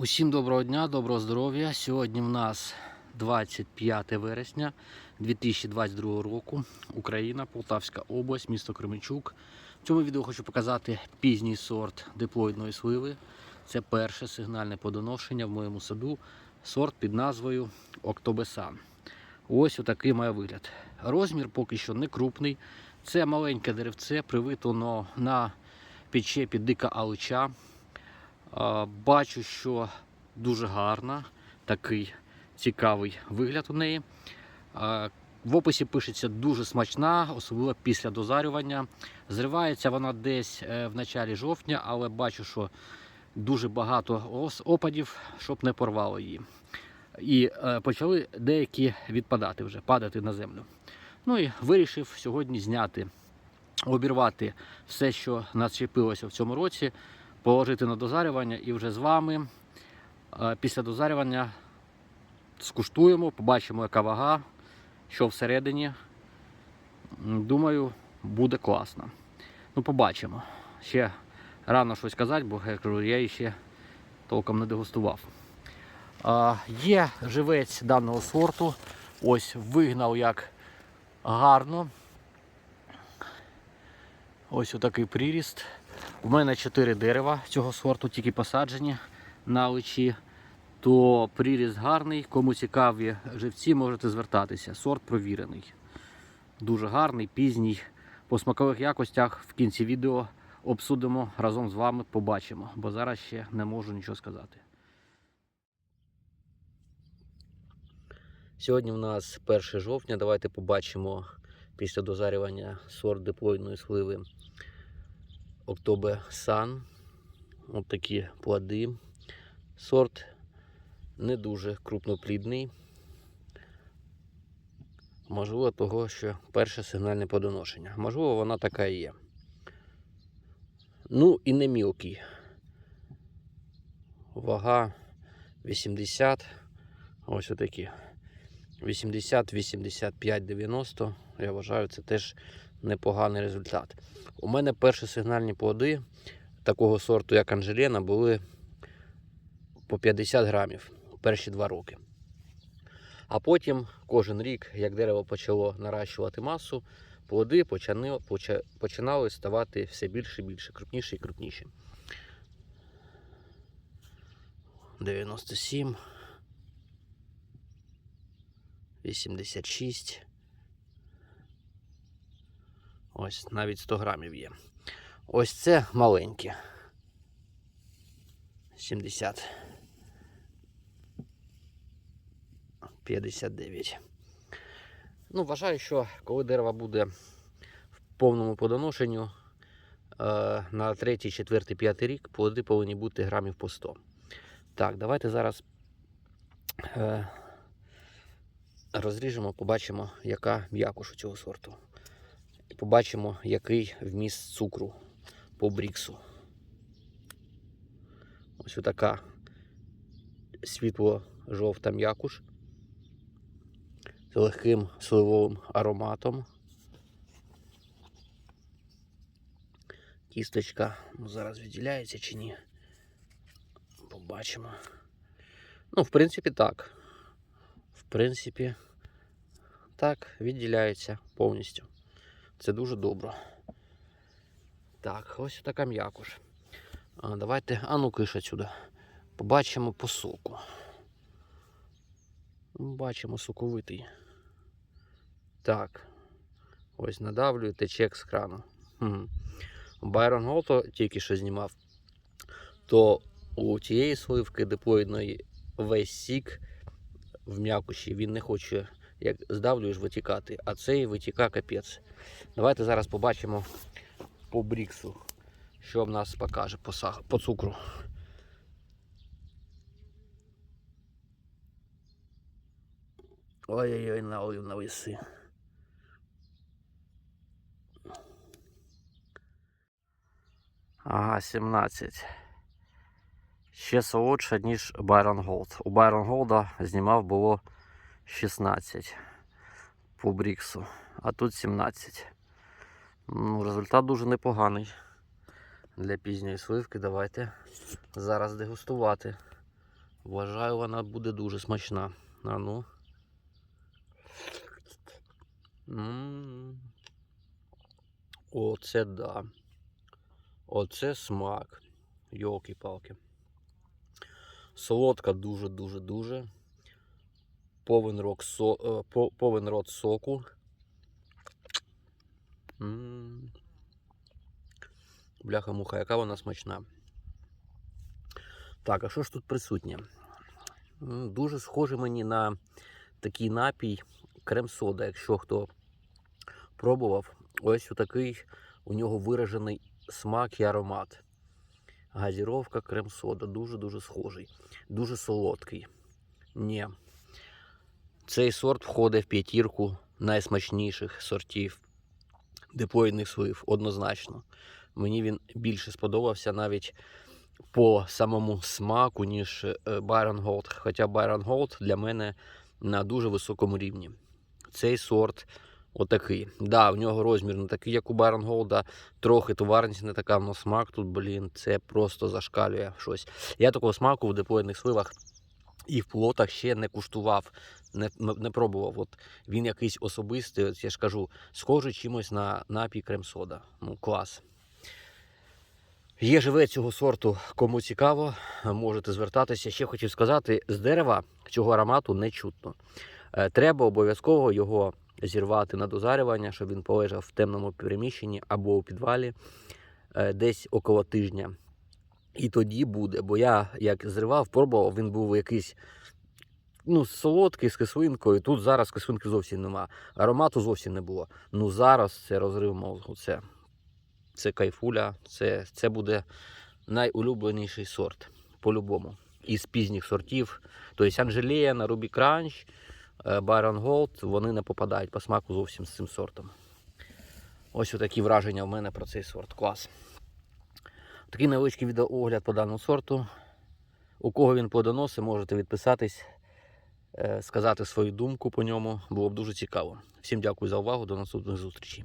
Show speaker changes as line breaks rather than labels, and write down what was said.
Усім доброго дня, доброго здоров'я. Сьогодні в нас 25 вересня 2022 року. Україна, Полтавська область, місто Кременчук. В цьому відео хочу показати пізній сорт диплоїдної сливи. Це перше сигнальне подоношення в моєму саду. Сорт під назвою Октобесан. Ось отакий має вигляд. Розмір поки що не крупний. Це маленьке деревце, привито на підчепі дика алича. Бачу, що дуже гарна, такий цікавий вигляд у неї. В описі пишеться дуже смачна, особливо після дозарювання. Зривається вона десь е, в началі жовтня, але бачу, що дуже багато опадів, щоб не порвало її. І е, почали деякі відпадати вже, падати на землю. Ну і вирішив сьогодні зняти, обірвати все, що начепилося в цьому році, положити на дозарювання і вже з вами е, після дозарювання скуштуємо, побачимо, яка вага, що всередині. Думаю, буде класно. Ну, побачимо. Ще рано щось казати, бо я кажу, я її ще толком не дегустував. А, є живець даного сорту. Ось вигнав як гарно. Ось отакий приріст. У мене 4 дерева цього сорту, тільки посаджені на личі. То приріст гарний. Кому цікаві живці, можете звертатися. Сорт провірений. Дуже гарний, пізній. По смакових якостях в кінці відео обсудимо разом з вами, побачимо, бо зараз ще не можу нічого сказати. Сьогодні в нас 1 жовтня. Давайте побачимо після дозарювання сорт диплоїдної сливи Октобе Сан. Ось такі плоди. Сорт не дуже крупноплідний. Можливо, того, що перше сигнальне подоношення. Можливо, вона така і є. Ну і не мілкий. Вага 80. Ось отакі. 80, 85, 90. Я вважаю, це теж непоганий результат. У мене перші сигнальні плоди такого сорту, як Анжелена, були по 50 грамів перші два роки. А потім кожен рік, як дерево почало наращувати масу, плоди починали ставати все більше і більше, крупніші і крупніші. 97. 86. Ось навіть 100 грамів є. Ось це маленькі. 70. 59. Ну, вважаю, що коли дерево буде в повному подоношенню, е, на 3, 4, 5 рік плоди повинні бути грамів по 100. Так, давайте зараз е, розріжемо, побачимо, яка м'якош у цього сорту. Побачимо, який вміст цукру по бріксу. Ось така світло-жовта м'якуш з легким сливовим ароматом. Кісточка ну, зараз відділяється чи ні. Побачимо. Ну, в принципі, так. В принципі, так, відділяється повністю. Це дуже добре. Так, ось така м'якуш. Давайте, а ну киш отсюда. Побачимо по соку. Ну, Бачимо соковитий. Так. Ось надавлюю, тече як з крану. Хм. Байрон Голто тільки що знімав, то у тієї сливки диплоїдної весь сік в м'якуші, він не хоче, як здавлюєш, витікати, а цей витіка капець. Давайте зараз побачимо по бріксу, що в нас покаже по, сах... по цукру. Ой-ой-ой, налив на веси. Ага, 17. Ще солодше, ніж Байрон Голд. У Байрон Голда знімав було 16 по Бріксу, а тут 17. Ну, результат дуже непоганий. Для пізньої сливки давайте зараз дегустувати. Вважаю, вона буде дуже смачна. А ну. Оце да. Оце смак. Йолки-палки. Солодка дуже-дуже-дуже. Повен, рот со, е, по- повен рот соку. Бляха-муха, яка вона смачна. Так, а що ж тут присутнє? Дуже схоже мені на такий напій крем-сода, якщо хто пробував. Ось такий у нього виражений смак і аромат. Газіровка крем-сода. Дуже-дуже схожий. Дуже солодкий. Ні. Цей сорт входить в п'ятірку найсмачніших сортів депоїдних сливів, однозначно. Мені він більше сподобався навіть по самому смаку, ніж е, Byron Gold. Хоча Byron Gold для мене на дуже високому рівні. Цей сорт отакий. Да, в нього розмір не такий, як у Byron Gold, трохи товарність не така, але смак тут, блін, це просто зашкалює щось. Я такого смаку в депоїдних сливах і в плотах ще не куштував, не, не пробував. От він якийсь особистий, от я ж кажу, схожий чимось на напій крем-сода. Ну, клас. Є живе цього сорту, кому цікаво, можете звертатися. Ще хотів сказати, з дерева цього аромату не чутно. Е, Треба обов'язково його зірвати на дозарювання, щоб він полежав в темному приміщенні або у підвалі е, десь около тижня. І тоді буде. Бо я як зривав, пробував, він був якийсь ну, солодкий з кислинкою. Тут зараз кислинки зовсім нема. Аромату зовсім не було. Ну зараз це розрив мозку. Це, це кайфуля, це, це буде найулюбленіший сорт по-любому. Із пізніх сортів. Тобто Анжелія, на Рубі Кранч, Байрон Голд, вони не попадають по смаку зовсім з цим сортом. Ось такі враження в мене про цей сорт. Клас. Такий невеличкий відеоогляд по даному сорту. У кого він плодоносить, можете відписатись, е, сказати свою думку по ньому. Було б дуже цікаво. Всім дякую за увагу. До наступних зустрічей.